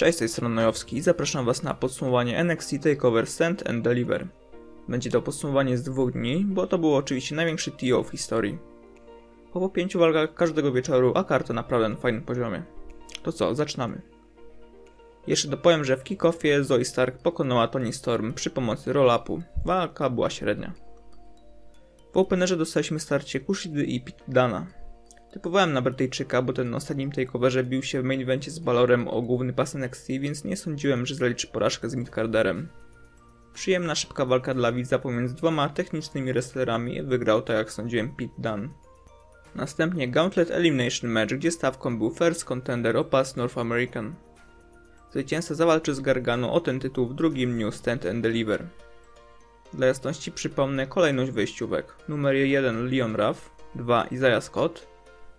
Cześć, z tej strony Nojowski i zapraszam Was na podsumowanie NXT TakeOver Stand and Deliver. Będzie to podsumowanie z dwóch dni, bo to było oczywiście największy TO w historii. Po pięciu walkach każdego wieczoru, a karta naprawdę na fajnym poziomie. To co, zaczynamy. Jeszcze dopowiem, że w kickoffie Zoe Stark pokonała Tony Storm przy pomocy roll-upu. Walka była średnia. W openerze dostaliśmy starcie Kushidy i Pit Dana. Typowałem na Brytyjczyka, bo ten na ostatnim takeoverze bił się w main evencie z Balorem o główny pas NXT, więc nie sądziłem, że zaliczy porażkę z Midcarderem. Przyjemna, szybka walka dla widza pomiędzy dwoma technicznymi wrestlerami wygrał, tak jak sądziłem, Pete Dunne. Następnie Gauntlet Elimination Match, gdzie stawką był First Contender o North American. Zwycięzca zawalczy z Gargano o ten tytuł w drugim dniu Stand and Deliver. Dla jasności przypomnę kolejność wejściówek. Numer 1 Leon Ruff, 2 Isaiah Scott,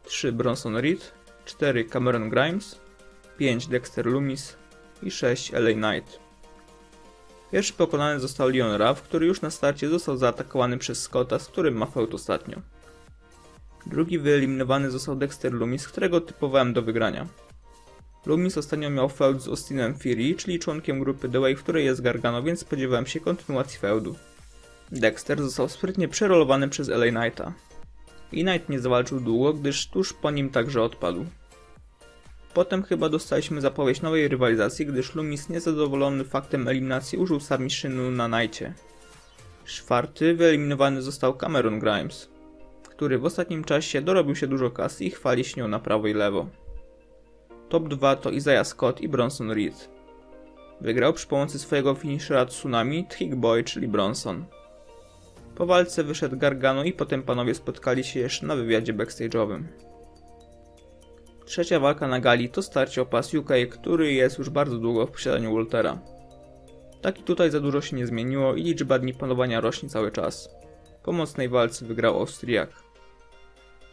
3 Bronson Reed, 4 Cameron Grimes, 5 Dexter Loomis i 6 LA Knight. Pierwszy pokonany został Leon Ruff, który już na starcie został zaatakowany przez Scotta, z którym ma feud ostatnio. Drugi wyeliminowany został Dexter Loomis, którego typowałem do wygrania. Loomis ostatnio miał feud z Austinem Fury, czyli członkiem grupy The Way, w której jest Gargano, więc spodziewałem się kontynuacji feudu. Dexter został sprytnie przerolowany przez LA Knighta. I Knight nie zawalczył długo, gdyż tuż po nim także odpadł. Potem chyba dostaliśmy zapowiedź nowej rywalizacji, gdyż Loomis niezadowolony faktem eliminacji użył submissionu na Knightie. Czwarty wyeliminowany został Cameron Grimes, który w ostatnim czasie dorobił się dużo kasy i chwali się nią na prawo i lewo. Top 2 to Isaiah Scott i Bronson Reed. Wygrał przy pomocy swojego finishera Tsunami Trick Boy, czyli Bronson. Po walce wyszedł Gargano i potem panowie spotkali się jeszcze na wywiadzie backstage'owym. Trzecia walka na gali to starcie o pas UK, który jest już bardzo długo w posiadaniu Waltera. Tak i tutaj za dużo się nie zmieniło i liczba dni panowania rośnie cały czas. Po mocnej walce wygrał Austriak.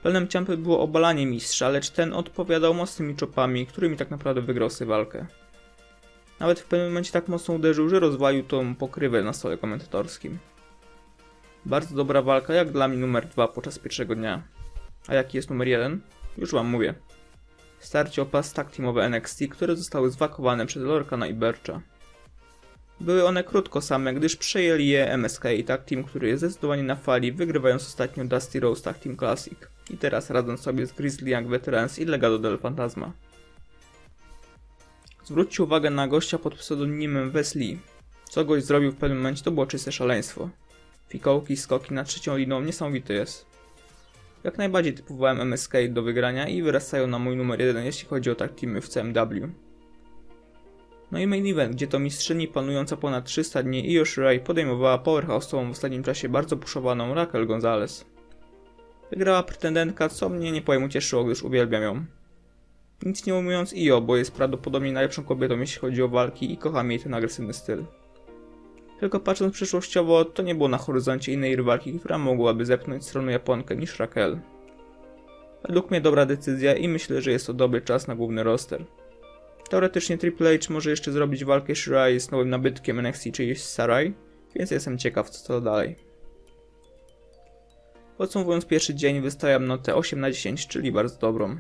Planem Ciampy było obalanie mistrza, lecz ten odpowiadał mocnymi czopami, którymi tak naprawdę wygrał sobie walkę. Nawet w pewnym momencie tak mocno uderzył, że rozwalił tą pokrywę na stole komentatorskim. Bardzo dobra walka, jak dla mnie numer 2 podczas pierwszego dnia. A jaki jest numer 1? Już wam mówię. Starcie o pas tag teamowe NXT, które zostały zwakowane przez Lorkana i Bercha. Były one krótko same, gdyż przejęli je MSK i Tag Team, który jest zdecydowanie na fali, wygrywając ostatnio Dusty Rose Tag Team Classic. I teraz radzą sobie z Grizzly Young Veterans i Legado del Fantasma. Zwróćcie uwagę na gościa pod pseudonimem Wesley. Co gość zrobił w pewnym momencie to było czyste szaleństwo. Fikołki, skoki nad trzecią liną, niesamowity jest. Jak najbardziej typowałem MSK do wygrania i wyrastają na mój numer 1 jeśli chodzi o tak teamy w CMW. No i main event, gdzie to mistrzyni panująca ponad 300 dni Io Shirai podejmowała powerhouse'ową w ostatnim czasie bardzo puszowaną Raquel Gonzalez. Wygrała pretendentka, co mnie nie powiem ucieszyło, gdyż uwielbiam ją. Nic nie ujmując Io, bo jest prawdopodobnie najlepszą kobietą jeśli chodzi o walki i kocham jej ten agresywny styl. Tylko patrząc przyszłościowo, to nie było na horyzoncie innej rywalki, która mogłaby zepchnąć stronę Japonkę niż Raquel. Według mnie dobra decyzja i myślę, że jest to dobry czas na główny roster. Teoretycznie Triple H może jeszcze zrobić walkę Shirai z nowym nabytkiem NXT, czyli Sarai, więc jestem ciekaw co to dalej. Podsumowując pierwszy dzień wystawiam notę 8 na 10, czyli bardzo dobrą.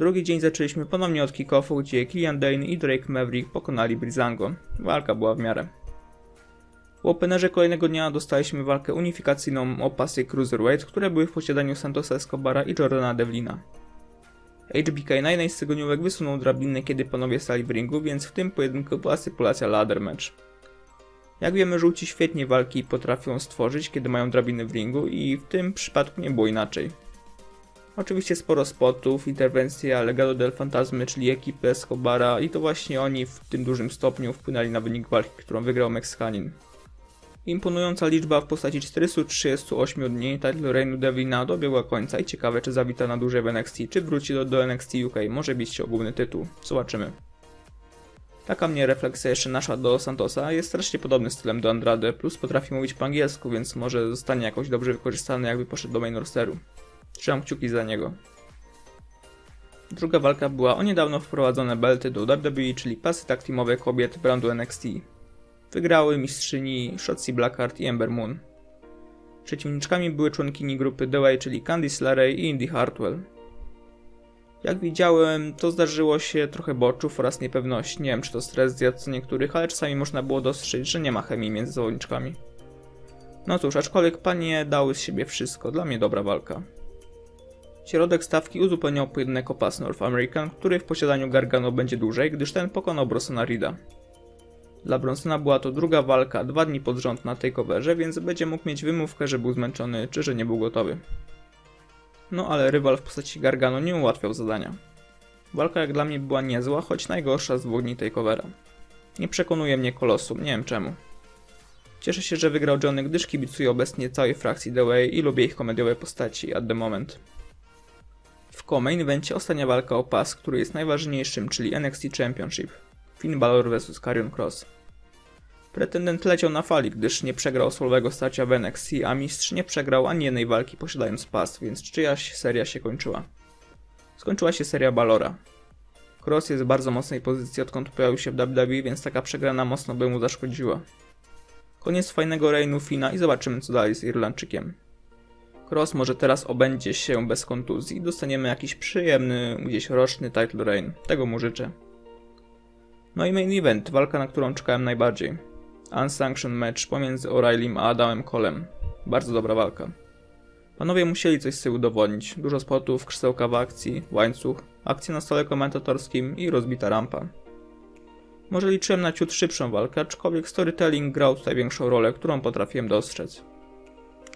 Drugi dzień zaczęliśmy ponownie od kick-offu, gdzie Killian Dane i Drake Maverick pokonali Brizango. Walka była w miarę. W openerze kolejnego dnia dostaliśmy walkę unifikacyjną o pasy Cruiserweight, które były w posiadaniu Santosa Escobara i Jordana Devlina. HBK na z tygodniówek wysunął drabinę, kiedy panowie stali w ringu, więc w tym pojedynku była sypulacja ladder match. Jak wiemy, żółci świetnie walki potrafią stworzyć, kiedy mają drabiny w ringu i w tym przypadku nie było inaczej. Oczywiście sporo spotów, interwencja Legado del Fantasmy, czyli ekipy Escobara i to właśnie oni w tym dużym stopniu wpłynęli na wynik walki, którą wygrał Meksykanin. Imponująca liczba w postaci 438 dni title reignu Devlina dobiegła końca i ciekawe czy zawita na dłużej w NXT, czy wróci do, do NXT UK, może bić o główny tytuł. Zobaczymy. Taka mnie refleksja jeszcze nasza do Santosa jest strasznie podobny stylem do Andrade, plus potrafi mówić po angielsku, więc może zostanie jakoś dobrze wykorzystany jakby poszedł do main rosteru. Trzymam kciuki za niego. Druga walka była o niedawno wprowadzone belty do WWE, czyli pasy tak teamowe kobiet brandu NXT. Wygrały mistrzyni Shotzi Blackheart i Ember Moon. Przeciwniczkami były członkini grupy The Way, czyli Candice LeRae i Indy Hartwell. Jak widziałem, to zdarzyło się trochę boczów oraz niepewności. Nie wiem, czy to stres zjadł niektórych, ale czasami można było dostrzec, że nie ma chemii między zawodniczkami. No cóż, aczkolwiek panie dały z siebie wszystko, dla mnie dobra walka. Środek stawki uzupełniał pojedynek o pas North American, który w posiadaniu Gargano będzie dłużej, gdyż ten pokonał Bronsona Rida. Dla Bronsona była to druga walka, dwa dni pod rząd na tej coverze, więc będzie mógł mieć wymówkę, że był zmęczony, czy że nie był gotowy. No ale rywal w postaci Gargano nie ułatwiał zadania. Walka jak dla mnie była niezła, choć najgorsza z dwóch dni tej covera. Nie przekonuje mnie Kolosum, nie wiem czemu. Cieszę się, że wygrał Johnny, gdyż kibicuję obecnie całej frakcji The Way i lubię ich komediowe postaci at the moment. Co-main evencie ostatnia walka o pas, który jest najważniejszym, czyli NXT Championship. Finn Balor vs Karrion Cross. Pretendent leciał na fali, gdyż nie przegrał solowego starcia w NXT, a mistrz nie przegrał ani jednej walki posiadając pas, więc czyjaś seria się kończyła. Skończyła się seria Balora. Cross jest w bardzo mocnej pozycji odkąd pojawił się w WWE, więc taka przegrana mocno by mu zaszkodziła. Koniec fajnego reignu Fina i zobaczymy co dalej z Irlandczykiem. Cross może teraz obędzie się bez kontuzji i dostaniemy jakiś przyjemny, gdzieś roczny title reign. Tego mu życzę. No i main event, walka na którą czekałem najbardziej. Unsanctioned match pomiędzy O'Reillym a Adamem Colem. Bardzo dobra walka. Panowie musieli coś sobie udowodnić. Dużo spotów, krzesełka w akcji, łańcuch, akcje na stole komentatorskim i rozbita rampa. Może liczyłem na ciut szybszą walkę, aczkolwiek storytelling grał tutaj większą rolę, którą potrafiłem dostrzec.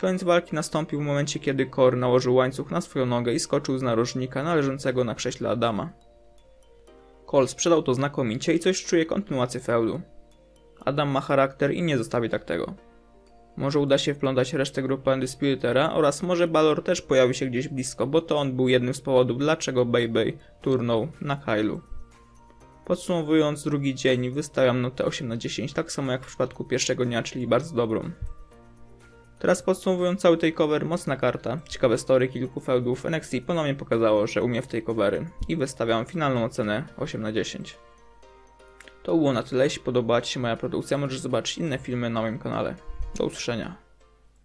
Koniec walki nastąpił w momencie, kiedy Kor nałożył łańcuch na swoją nogę i skoczył z narożnika należącego na krześle Adama. Cole sprzedał to znakomicie i coś czuje kontynuację feudu. Adam ma charakter i nie zostawi tak tego. Może uda się wplątać resztę grupy Undisputera oraz może Balor też pojawi się gdzieś blisko, bo to on był jednym z powodów, dlaczego Baby turnął na Kylu. Podsumowując drugi dzień, wystawiam notę 8 na 10, tak samo jak w przypadku pierwszego dnia, czyli bardzo dobrą. Teraz podsumowując cały takeover, mocna karta, ciekawe story kilku feudów, NXT ponownie pokazało, że umie w takeovery i wystawiam finalną ocenę 8 na 10. To było na tyle, jeśli podobała Ci się moja produkcja, możesz zobaczyć inne filmy na moim kanale. Do usłyszenia.